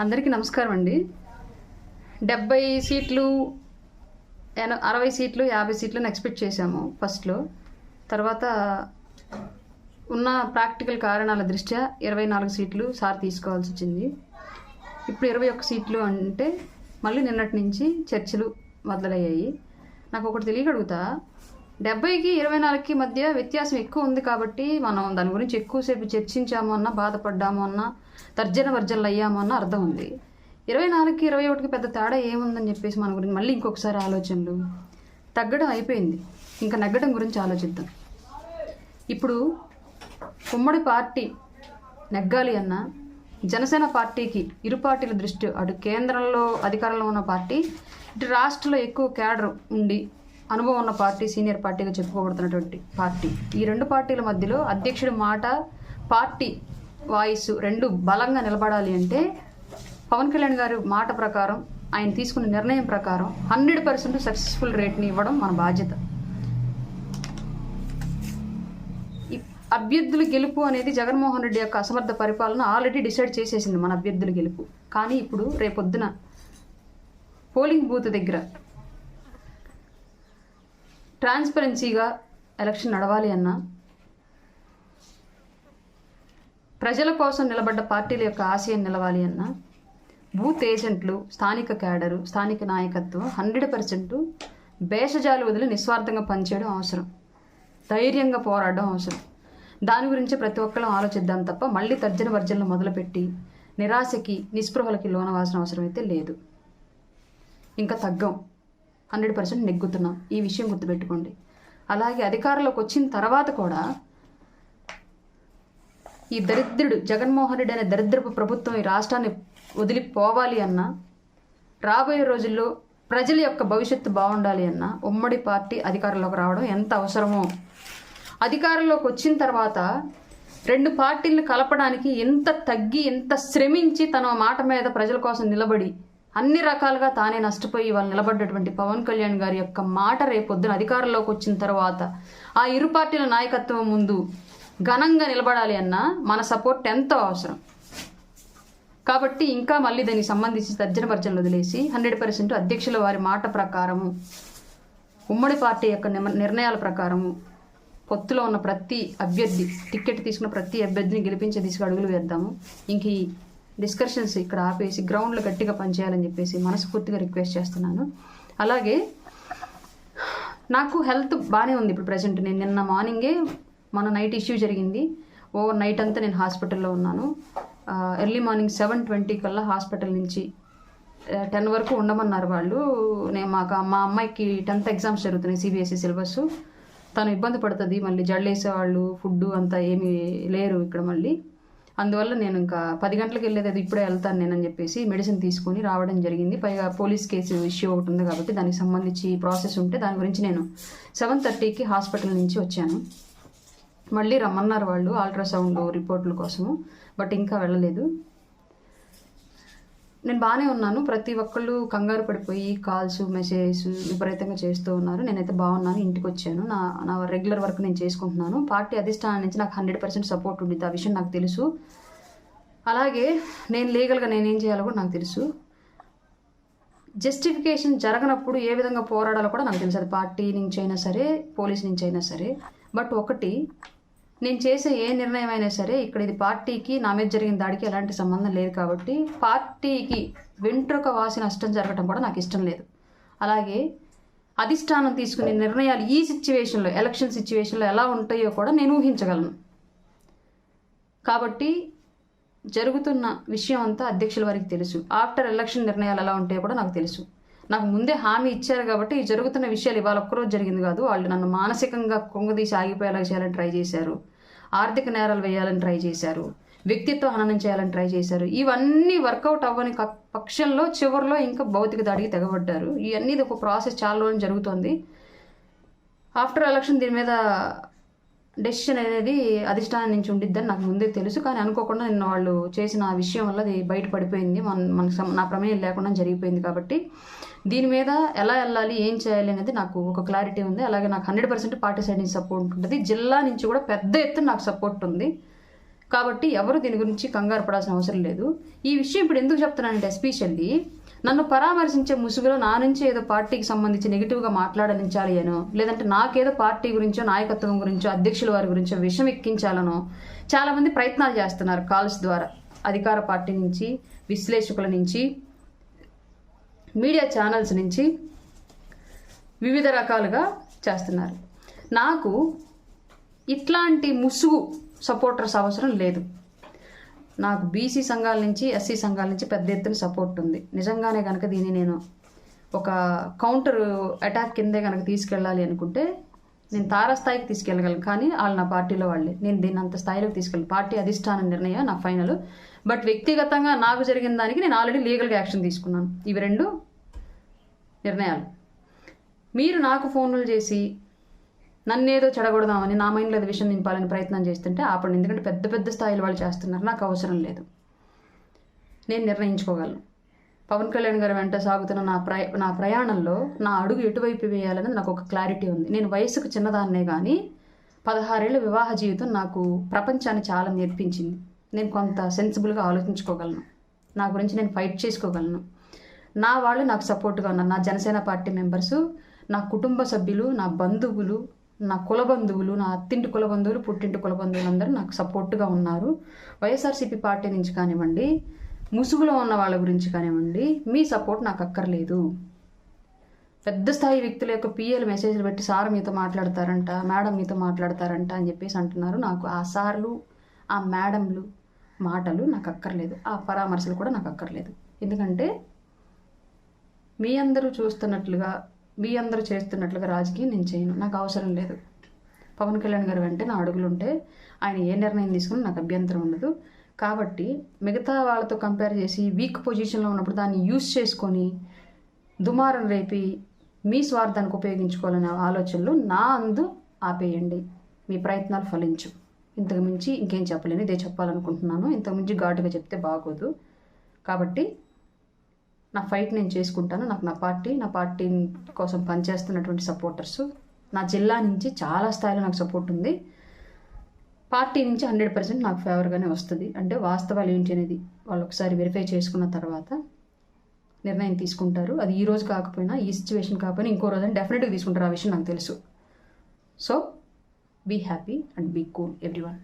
అందరికీ నమస్కారం అండి. డెబ్బై సీట్లు ఎన- అరవై సీట్లు యాభై సీట్లను ఎక్స్పెక్ట్ చేశాము ఫస్ట్లో తర్వాత ఉన్న ప్రాక్టికల్ కారణాల దృష్ట్యా ఇరవై నాలుగు సీట్లు సార్ తీసుకోవాల్సి వచ్చింది. ఇప్పుడు ఇరవై ఒక్క సీట్లు అంటే మళ్ళీ నిన్నటి నుంచి చర్చలు మొదలయ్యాయి. నాకు ఒకటి తెలియగలుగుతా డెబ్బైకి ఇరవై నాలుగుకి మధ్య వ్యత్యాసం ఎక్కువ ఉంది కాబట్టి మనం దాని గురించి ఎక్కువసేపు చర్చించాము అన్నా బాధపడ్డాము అన్నా తర్జన వర్జనలు అయ్యాము అన్న అర్థం ఉంది. ఇరవై నాలుగుకి ఇరవై ఒకటికి పెద్ద తేడా ఏముందని చెప్పేసి మన గురించి మళ్ళీ ఇంకొకసారి ఆలోచనలు. తగ్గడం అయిపోయింది. ఇంకా నగ్గడం గురించి ఆలోచిద్దాం. ఇప్పుడు ఉమ్మడి పార్టీ నెగ్గాలి అన్న జనసేన పార్టీకి ఇరు పార్టీల దృష్టి అటు కేంద్రంలో అధికారంలో ఉన్న పార్టీ ఇటు రాష్ట్రంలో ఎక్కువ కేడర్ ఉండి అనుభవం ఉన్న పార్టీ సీనియర్ పార్టీగా చెప్పుకోబడుతున్నటువంటి పార్టీ. ఈ రెండు పార్టీల మధ్యలో అధ్యక్షుడి మాట పార్టీ వాయిస్ రెండు బలంగా నిలబడాలి అంటే పవన్ కళ్యాణ్ గారి మాట ప్రకారం ఆయన తీసుకున్న నిర్ణయం ప్రకారం హండ్రెడ్ పర్సెంట్ సక్సెస్ఫుల్ రేట్ని ఇవ్వడం మన బాధ్యత. అభ్యర్థుల గెలుపు అనేది జగన్మోహన్ రెడ్డి యొక్క అసమర్థ పరిపాలన ఆల్రెడీ డిసైడ్ చేసేసింది మన అభ్యర్థుల గెలుపు. కానీ ఇప్పుడు రేపొద్దున పోలింగ్ బూత్ దగ్గర ట్రాన్స్పరెన్సీగా ఎలక్షన్ నడవాలి అన్నా ప్రజల కోసం నిలబడ్డ పార్టీల యొక్క ఆశయం నిలవాలి అన్నా బూత్ ఏజెంట్లు స్థానిక క్యాడరు స్థానిక నాయకత్వం హండ్రెడ్ పర్సెంట్ భేషజాలు వదిలి నిస్వార్థంగా పనిచేయడం అవసరం. ధైర్యంగా పోరాడడం అవసరం. దాని గురించి ప్రతి ఒక్కళ్ళం ఆలోచిద్దాం తప్ప మళ్ళీ తర్జన వర్జనలు మొదలుపెట్టి నిరాశకి నిస్పృహలకి లోనవాల్సిన అవసరం అయితే లేదు. ఇంకా తగ్గం. హండ్రెడ్ పర్సెంట్ నెగ్గుతున్నాం. ఈ విషయం గుర్తుపెట్టుకోండి. అలాగే అధికారంలోకి వచ్చిన తర్వాత కూడా ఈ దరిద్రుడు జగన్మోహన్ రెడ్డి అనే దరిద్రపు ప్రభుత్వం ఈ రాష్ట్రాన్ని వదిలిపోవాలి అన్నా రాబోయే రోజుల్లో ప్రజల యొక్క భవిష్యత్తు బాగుండాలి అన్నా ఉమ్మడి పార్టీ అధికారంలోకి రావడం ఎంత అవసరమో. అధికారంలోకి వచ్చిన తర్వాత రెండు పార్టీలను కలపడానికి ఎంత తగ్గి ఎంత శ్రమించి తన మాట మీద ప్రజల కోసం నిలబడి అన్ని రకాలుగా తానే నష్టపోయి వాళ్ళు నిలబడ్డటువంటి పవన్ కళ్యాణ్ గారి యొక్క మాట రేపొద్దున అధికారంలోకి వచ్చిన తర్వాత ఆ ఇరు పార్టీల నాయకత్వం ముందు ఘనంగా నిలబడాలి అన్న మన సపోర్ట్ ఎంతో అవసరం. కాబట్టి ఇంకా మళ్ళీ దానికి సంబంధించి తర్జన భర్జనలు వదిలేసి హండ్రెడ్ పర్సెంట్ అధ్యక్షుల వారి మాట ప్రకారము ఉమ్మడి పార్టీ యొక్క నిమ- నిర్ణయాల ప్రకారము పొత్తులో ఉన్న ప్రతి అభ్యర్థి టికెట్ తీసుకున్న ప్రతి అభ్యర్థిని గెలిపించే దిశగా అడుగులు వేద్దాము. ఇంక ఈ డిస్కషన్స్ ఇక్కడ ఆపేసి గ్రౌండ్లో గట్టిగా పనిచేయాలని చెప్పేసి మనస్ఫూర్తిగా రిక్వెస్ట్ చేస్తున్నాను. అలాగే నాకు హెల్త్ బాగానే ఉంది ఇప్పుడు ప్రజెంట్ నేను నిన్న మార్నింగే మన నైట్ ఇష్యూ జరిగింది. ఓవర్ నైట్ అంతా నేను హాస్పిటల్లో ఉన్నాను. ఎర్లీ మార్నింగ్ సెవెన్ ట్వంటీ కల్లా హాస్పిటల్ నుంచి టెన్ వరకు ఉండమన్నారు వాళ్ళు. నేను మాకు మా అమ్మాయికి టెన్త్ ఎగ్జామ్స్ జరుగుతున్నాయి సిబిఎస్ఈ సిలబస్ తను ఇబ్బంది పడుతుంది మళ్ళీ జడలేసే వాళ్ళు ఫుడ్ అంతా ఏమీ లేరు ఇక్కడ మళ్ళీ. అందువల్ల నేను ఇంకా పది గంటలకు వెళ్ళేది అది ఇప్పుడే వెళ్తాను నేనని చెప్పేసి మెడిసిన్ తీసుకొని రావడం జరిగింది. పైగా పోలీస్ కేసు ఇష్యూ ఒకటి ఉంది కాబట్టి దానికి సంబంధించి ప్రాసెస్ ఉంటే దాని గురించి నేను సెవెన్ థర్టీకి హాస్పిటల్ నుంచి వచ్చాను. మళ్ళీ రమ్మన్నారు వాళ్ళు అల్ట్రాసౌండ్ రిపోర్టుల కోసము బట్ ఇంకా వెళ్ళలేదు. నేను బాగానే ఉన్నాను. ప్రతి ఒక్కళ్ళు కంగారు పడిపోయి కాల్స్ మెసేజెస్ విపరీతంగా చేస్తూ ఉన్నారు. నేనైతే బాగున్నాను. ఇంటికి వచ్చాను. నా నా రెగ్యులర్ వర్క్ నేను చేసుకుంటున్నాను. పార్టీ అధిష్టానం నుంచి నాకు హండ్రెడ్ పర్సెంట్ సపోర్ట్ ఉండిద్ది. ఆ విషయం నాకు తెలుసు. అలాగే నేను లీగల్గా నేనేం చేయాలో కూడా నాకు తెలుసు. జస్టిఫికేషన్ జరగనప్పుడు ఏ విధంగా పోరాడాలో కూడా నాకు తెలుసు. అది పార్టీ నుంచి అయినా సరే పోలీస్ నుంచి అయినా సరే. బట్ ఒకటి నేను చేసే ఏ నిర్ణయం అయినా సరే ఇక్కడ ఇది పార్టీకి నా మీద జరిగిన దాడికి ఎలాంటి సంబంధం లేదు కాబట్టి పార్టీకి వెంట్రుక వాసి నష్టం జరగడం కూడా నాకు ఇష్టం లేదు. అలాగే అధిష్టానం తీసుకునే నిర్ణయాలు ఈ సిచ్యువేషన్లో ఎలక్షన్ సిచ్యువేషన్లో ఎలా ఉంటాయో కూడా నేను ఊహించగలను. కాబట్టి జరుగుతున్న విషయం అంతా అధ్యక్షుల వారికి తెలుసు. ఆఫ్టర్ ఎలక్షన్ నిర్ణయాలు ఎలా ఉంటాయో కూడా నాకు తెలుసు. నాకు ముందే హామీ ఇచ్చారు కాబట్టి ఈ జరుగుతున్న విషయాలు ఇవాళ ఒక్కరోజు జరిగింది కాదు. వాళ్ళు నన్ను మానసికంగా కుంగదీసి ఆగిపోయేలా చేయాలని ట్రై చేశారు. ఆర్థిక నేరాలు వేయాలని ట్రై చేశారు. వ్యక్తిత్వ హననం చేయాలని ట్రై చేశారు. ఇవన్నీ వర్కౌట్ అవ్వని క- పక్షంలో చివరిలో ఇంకా భౌతిక దాడికి తెగబడ్డారు. ఇవన్నీ ఇది ఒక ప్రాసెస్ చాలా రోజులు జరుగుతుంది. ఆఫ్టర్ ఎలక్షన్ దీని మీద డెసిషన్ అనేది అధిష్టానం నుంచి ఉండిద్దని నాకు ముందే తెలుసు. కానీ అనుకోకుండా నేను వాళ్ళు చేసిన ఆ విషయం వల్ల అది బయటపడిపోయింది. మన మనకు నా ప్రమేయం లేకుండా జరిగిపోయింది కాబట్టి దీని మీద ఎలా వెళ్ళాలి ఏం చేయాలి అనేది నాకు ఒక క్లారిటీ ఉంది. అలాగే నాకు హండ్రెడ్ పర్సెంట్ పార్టీ సైడ్ నుంచి సపోర్ట్ ఉంటుంది. జిల్లా నుంచి కూడా పెద్ద ఎత్తున నాకు సపోర్ట్ ఉంది. కాబట్టి ఎవరు దీని గురించి కంగారు పడాల్సిన అవసరం లేదు. ఈ విషయం ఇప్పుడు ఎందుకు చెప్తున్నానంటే ఎస్పెషల్లీ నన్ను పరామర్శించే ముసుగులో నా నుంచి ఏదో పార్టీకి సంబంధించి నెగిటివ్గా మాట్లాడనించాలి అనో లేదంటే నాకేదో పార్టీ గురించో నాయకత్వం గురించో అధ్యక్షుల వారి గురించో విషం ఎక్కించాలనో? చాలామంది ప్రయత్నాలు చేస్తున్నారు కాల్స్ ద్వారా. అధికార పార్టీ నుంచి విశ్లేషకుల నుంచి మీడియా ఛానల్స్ నుంచి వివిధ రకాలుగా చేస్తున్నారు. నాకు ఇట్లాంటి ముసుగు సపోర్టర్స్ అవసరం లేదు. నాకు బీసీ సంఘాల నుంచి ఎస్సీ సంఘాల నుంచి పెద్ద ఎత్తున సపోర్ట్ ఉంది. నిజంగానే కనుక దీన్ని నేను ఒక కౌంటర్ అటాక్ కిందే కనుక తీసుకెళ్ళాలి అనుకుంటే నేను తారస్థాయికి తీసుకెళ్ళగలను. కానీ వాళ్ళు నా పార్టీలో వాళ్ళే. నేను దీన్ని అంత స్థాయిలోకి తీసుకెళ్ళి పార్టీ అధిష్టాన నిర్ణయం నా ఫైనల్ బట్ వ్యక్తిగతంగా నాకు జరిగిన దానికి నేను ఆల్రెడీ లీగల్గా యాక్షన్ తీసుకున్నాను. ఇవి రెండు నిర్ణయాలు. మీరు నాకు ఫోన్లు చేసి నన్నేదో చెడగొడదామని నా మైండ్లో అది విషయం నింపాలని ప్రయత్నం చేస్తుంటే ఆపండి ఎందుకంటే పెద్ద పెద్ద స్థాయిలో వాళ్ళు చేస్తున్నారు. నాకు అవసరం లేదు. నేను నిర్ణయించుకోగలను. పవన్ కళ్యాణ్ గారి వెంట సాగుతున్న నా ప్రయ నా ప్రయాణంలో నా అడుగు ఎటువైపు వేయాలనేది నాకు ఒక క్లారిటీ ఉంది. నేను వయసుకు చిన్నదాన్నే కానీ పదహారేళ్ళ వివాహ జీవితం నాకు ప్రపంచాన్ని చాలా నేర్పించింది. నేను కొంత సెన్సిబుల్గా ఆలోచించుకోగలను. నా గురించి నేను ఫైట్ చేసుకోగలను. నా వాళ్ళు నాకు సపోర్ట్గా ఉన్నారు. నా జనసేన పార్టీ మెంబర్సు నా కుటుంబ సభ్యులు నా బంధువులు నా కుల బంధువులు నా అత్తింటి కుల బంధువులు పుట్టింటి కుల బంధువులు అందరూ నాకు సపోర్ట్గా ఉన్నారు. వైఎస్ఆర్సీపీ పార్టీ నుంచి కానివ్వండి ముసుగులో ఉన్న వాళ్ళ గురించి కానివ్వండి మీ సపోర్ట్ నాకు అక్కర్లేదు. పెద్ద స్థాయి వ్యక్తుల యొక్క పిఎల్ మెసేజ్లు పెట్టి సార్ మీతో మాట్లాడతారంట మేడం మీతో మాట్లాడతారంట అని చెప్పేసి అంటున్నారు. నాకు ఆ సార్లు ఆ మేడంలు మాటలు నాకు అక్కర్లేదు. ఆ పరామర్శలు కూడా నాకు అక్కర్లేదు. ఎందుకంటే మీ అందరూ చూస్తున్నట్లుగా మీ అందరూ చేస్తున్నట్లుగా రాజకీయం నేను చేయను. నాకు అవసరం లేదు. పవన్ కళ్యాణ్ గారు వెంటే నా అడుగులు ఉంటే ఆయన ఏ నిర్ణయం తీసుకుని నాకు అభ్యంతరం ఉండదు. కాబట్టి మిగతా వాళ్ళతో కంపేర్ చేసి వీక్ పొజిషన్లో ఉన్నప్పుడు దాన్ని యూస్ చేసుకొని దుమారం రేపి మీ స్వార్థానికి ఉపయోగించుకోవాలనే ఆలోచనలు నా అందు ఆపేయండి. మీ ప్రయత్నాలు ఫలించు. ఇంతకు మించి ఇంకేం చెప్పలేను. ఇదే చెప్పాలనుకుంటున్నాను. ఇంతకు మించి ఘాటుగా చెప్తే బాగోదు. కాబట్టి నా ఫైట్ నేను చేసుకుంటాను. నాకు నా పార్టీ నా పార్టీ కోసం పనిచేస్తున్నటువంటి సపోర్టర్స్ నా జిల్లా నుంచి చాలా స్థాయిలో నాకు సపోర్ట్ ఉంది. పార్టీ నుంచి హండ్రెడ్ పర్సెంట్ నాకు ఫేవర్గానే వస్తుంది. అంటే వాస్తవాలు ఏంటి అనేది వాళ్ళు ఒకసారి వెరిఫై చేసుకున్న తర్వాత నిర్ణయం తీసుకుంటారు. అది ఈ రోజు కాకపోయినా ఈ సిచ్యువేషన్ కాకపోయినా ఇంకో రోజు డెఫినెట్గా తీసుకుంటారు. ఆ విషయం నాకు తెలుసు. So be happy and be cool everyone